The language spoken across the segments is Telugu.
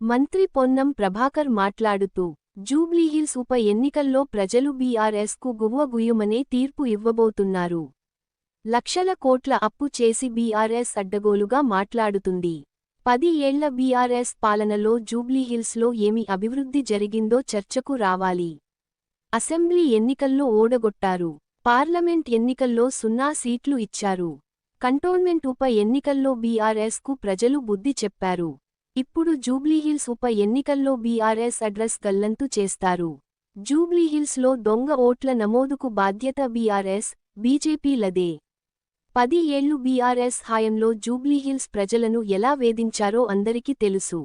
మంత్రి పొన్నం ప్రభాకర్ మాట్లాడుతూ జూబ్లీహిల్స్ ఉప ఎన్నికల్లో ప్రజలు బీఆర్ఎస్కు గువ్వగుయ్యుమనే తీర్పు ఇవ్వబోతున్నారు. లక్షల కోట్ల అప్పు చేసి బీఆర్ఎస్ అడ్డగోలుగా మాట్లాడుతుంది. పది ఏళ్ళ బీఆర్ఎస్ పాలనలో జూబ్లీహిల్స్లో ఏమి అభివృద్ధి జరిగిందో చర్చకు రావాలి. అసెంబ్లీ ఎన్నికల్లో ఓడగొట్టారు. పార్లమెంట్ ఎన్నికల్లో సున్నా సీట్లు ఇచ్చారు. కంటోన్మెంట్ ఉప ఎన్నికల్లో బీఆర్ఎస్కు ప్రజలు బుద్ధి చెప్పారు. ఇప్పుడు జూబ్లీహిల్స్ ఉప ఎన్నికల్లో బీఆర్ఎస్ అడ్రస్ గల్లంతు చేస్తారు. జూబ్లీహిల్స్లో దొంగ ఓట్ల నమోదుకు బాధ్యత బీఆర్ఎస్ బీజేపీలదే పది ఏళ్ళు బీఆర్ఎస్ హాయంలో జూబ్లీహిల్స్ ప్రజలను ఎలా వేధించారో అందరికీ తెలుసు.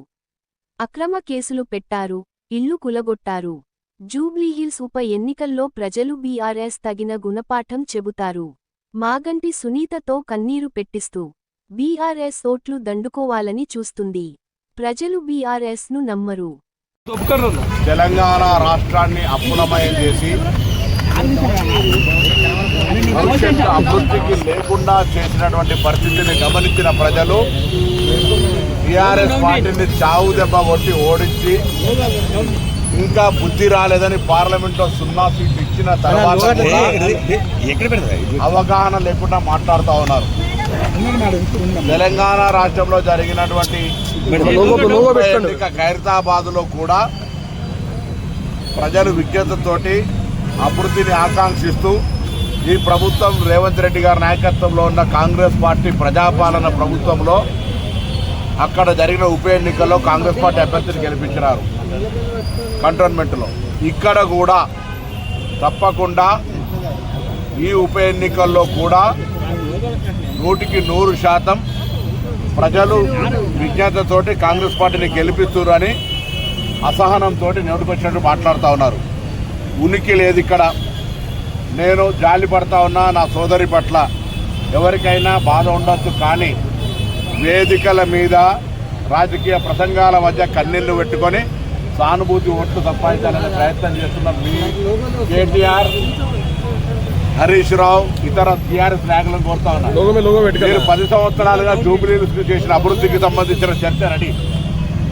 అక్రమ కేసులు పెట్టారు ఇల్లు కులగొట్టారు. జూబ్లీహిల్స్ ఉప ఎన్నికల్లో ప్రజలు బీఆర్ఎస్ తగిన గుణపాఠం చెబుతారు. మాగంటి సునీతతో కన్నీరు పెట్టిస్తూ బీఆర్ఎస్ ఓట్లు దండుకోవాలని చూస్తుంది. ప్రజలు బీఆర్ఎస్ను నమ్మరు తెలంగాణ రాష్ట్రాన్ని అప్పులమయం చేసి అభివృద్ధికి లేకుండా చేసినటువంటి పరిస్థితిని గమనించిన ప్రజలు టీఆర్ఎస్ పార్టీని చావు దెబ్బ కొట్టి ఓడించి ఇంకా బుద్ధి రాలేదని పార్లమెంట్లో సున్నా సీట్లు ఇచ్చిన తర్వాత కూడా ఎక్కడ పెడతారు అవగాహన లేకుండా మాట్లాడుతూ ఉన్నారు తెలంగాణ రాష్ట్రంలో జరిగినటువంటి ఎన్నిక ఖైరతాబాద్లో కూడా ప్రజలు విజ్ఞతతోటి అభివృద్ధిని ఆకాంక్షిస్తూ ఈ ప్రభుత్వం రేవంత్ రెడ్డి గారి నాయకత్వంలో ఉన్న కాంగ్రెస్ పార్టీ ప్రజాపాలన ప్రభుత్వంలో అక్కడ జరిగిన ఉప ఎన్నికల్లో కాంగ్రెస్ పార్టీ అభ్యర్థిని గెలిపించినారు. కంటోన్మెంట్లో. ఇక్కడ కూడా తప్పకుండా ఈ ఉప ఎన్నికల్లో కూడా నూటికి నూరు శాతం ప్రజలు విజ్ఞతతోటి కాంగ్రెస్ పార్టీని గెలిపిస్తున్నారు అసహనంతో నోటికొచ్చినట్టు మాట్లాడుతూ ఉన్నారు. ఉనికి లేదు ఇక్కడ. నేను జాలి పడతా ఉన్నా నా సోదరి పట్ల ఎవరికైనా బాధ ఉండొచ్చు కానీ వేదికల మీద రాజకీయ ప్రసంగాల మధ్య కన్నీళ్ళు పెట్టుకొని సానుభూతి ఓట్లు సంపాదించాలనే ప్రయత్నం చేస్తున్న మీ కేటీఆర్ హరీష్ రావు ఇతర టీఆర్ఎస్ నాయకులను కోరుతా ఉన్నారు మీరు పది సంవత్సరాలుగా జూబిలీస్ చేసిన అభివృద్ధికి సంబంధించిన చర్చ రెడీ.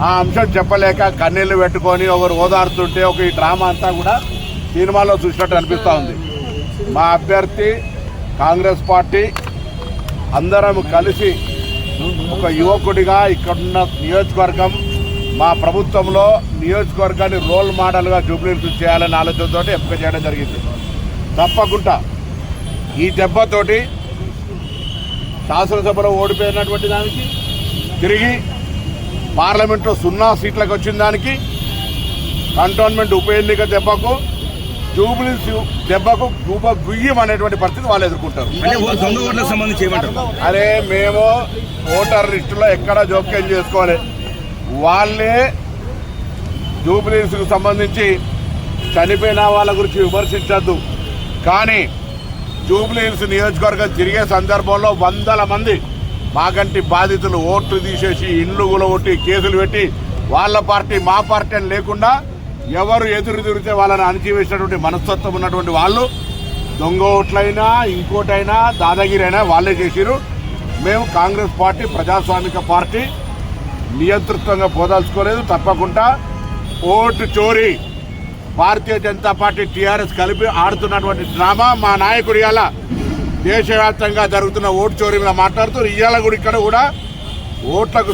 ఆ అంశం చెప్పలేక కన్నీళ్ళు పెట్టుకొని ఒకరు ఓదారుతుంటే ఒక ఈ డ్రామా అంతా కూడా సినిమాలో చూసినట్టు అనిపిస్తూ ఉంది. మా అభ్యర్థి కాంగ్రెస్ పార్టీ అందరం కలిసి ఒక యువకుడిగా ఇక్కడున్న నియోజకవర్గం మా ప్రభుత్వంలో నియోజకవర్గాన్ని రోల్ మోడల్గా జూబ్లీస్ చేయాలనే ఆలోచనతో ఎంపిక చేయడం జరిగింది. తప్పకుండా ఈ దెబ్బతోటి శాసనసభలో ఓడిపోయినటువంటి దానికి తిరిగి పార్లమెంట్లో సున్నా సీట్లకు వచ్చిన దానికి కంటోన్మెంట్ ఉప ఎన్నిక దెబ్బకు జూబిలీ దెబ్బకు గుబ గుయ్యం అనేటువంటి పరిస్థితి వాళ్ళు ఎదుర్కొంటారు. అరే మేము ఓటర్ లిస్టులో ఎక్కడ జోక్యం చేసుకోవాలి? వాళ్ళే జూబిలీస్కి సంబంధించి చనిపోయిన వాళ్ళ గురించి విమర్శించద్దు. కానీ జూబ్లీహిల్స్ నియోజకవర్గం తిరిగే సందర్భంలో వందల మంది మాకంటి బాధితులు ఓట్లు తీసేసి ఇండ్లు గులగొట్టి కేసులు పెట్టి వాళ్ళ పార్టీ మా పార్టీ అని లేకుండా ఎవరు ఎదురు తిరిగితే వాళ్ళని అణచివేసినటువంటి మనస్తత్వం ఉన్నటువంటి వాళ్ళు దొంగ ఓట్లైనా ఇంకోటైనా దాదాగిరి అయినా వాళ్ళే చేసిరు మేము కాంగ్రెస్ పార్టీ ప్రజాస్వామిక పార్టీ నియంతృత్వంగా పోదాల్చుకోలేదు. తప్పకుండా ఓటు చోరీ భారతీయ జనతా పార్టీ టీఆర్ఎస్ కలిపి ఆడుతున్నటువంటి డ్రామా మా నాయకుడు ఇవాళ దేశవ్యాప్తంగా జరుగుతున్న ఓటు చోరీ మీద మాట్లాడుతూ ఇవాళ కూడా ఇక్కడ కూడా ఓట్లకు